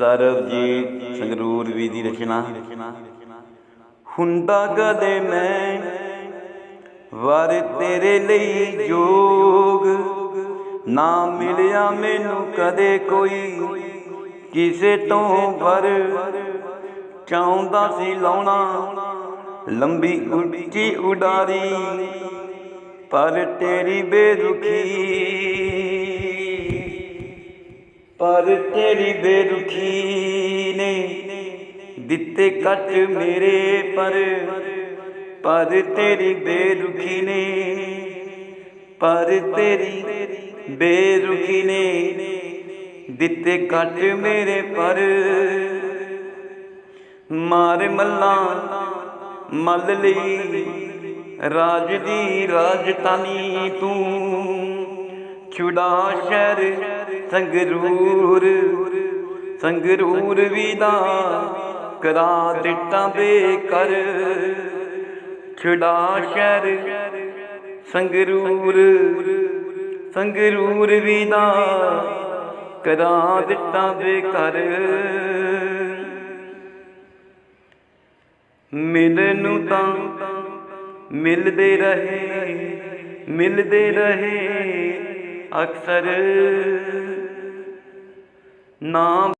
ਸਰਬਜੀਤ ਸੰਗਰੂਰ ਵੀ ਦੀ ਰਚਨਾ। ਹੁੰਦਾ ਕਦੇ ਮੈਂ, ਵਰ ਤੇਰੇ ਲਈ ਜੋਗ। ਨਾ ਮਿਲਿਆ ਮੈਨੂੰ ਕਦੇ ਕੋਈ, ਕਿਸੇ ਤੋਂ ਵਰ। ਚਾਹੁੰਦਾ ਸੀ ਲਾਉਣਾ, ਲੰਬੀ ਉੱਚੀ ਉਡਾਰੀ, ਪਰ ਤੇਰੀ ਬੇਰੁਖੀ ਪਰ ਤੇਰੀ ਬੇਰੁਖੀ ਨੇ ਦਿੱਤੇ ਕੱਟ ਮੇਰੇ ਪਰ। ਪਰ ਤੇਰੀ ਬੇਰੁਖੀ ਨੇ, ਪਰ ਤੇਰੀ ਬੇਰੁਖੀ ਨੇ ਦਿੱਤੇ ਕੱਟ ਮੇਰੇ ਪਰ। ਮਾਰ ਮੱਲਾ ਮੱਲ ਲਈ, ਰਾਜ ਦੀ ਰਾਜਧਾਨੀ ਤੂੰ। ਛੁਡਾ ਸ਼ਹਿਰ ਸੰਗਰੂਰ ਸੰਗਰੂਰ ਵੀ ਦਾ ਕਰਾ ਦਿੱਤਾ ਬੇਕਰ ਛੁਡਾ ਸ਼ਹਿਰ, ਸੰਗਰੂਰ ਸੰਗਰੂਰ ਵੀ ਦਾ ਕਰਾ ਦਿੱਤਾ ਬੇਕਰ ਮਿਲਣ ਨੂੰ ਤਾਂ ਮਿਲਦੇ ਰਹੇ ਮਿਲਦੇ ਰਹੇ ਅਕਸਰ। ਨਾ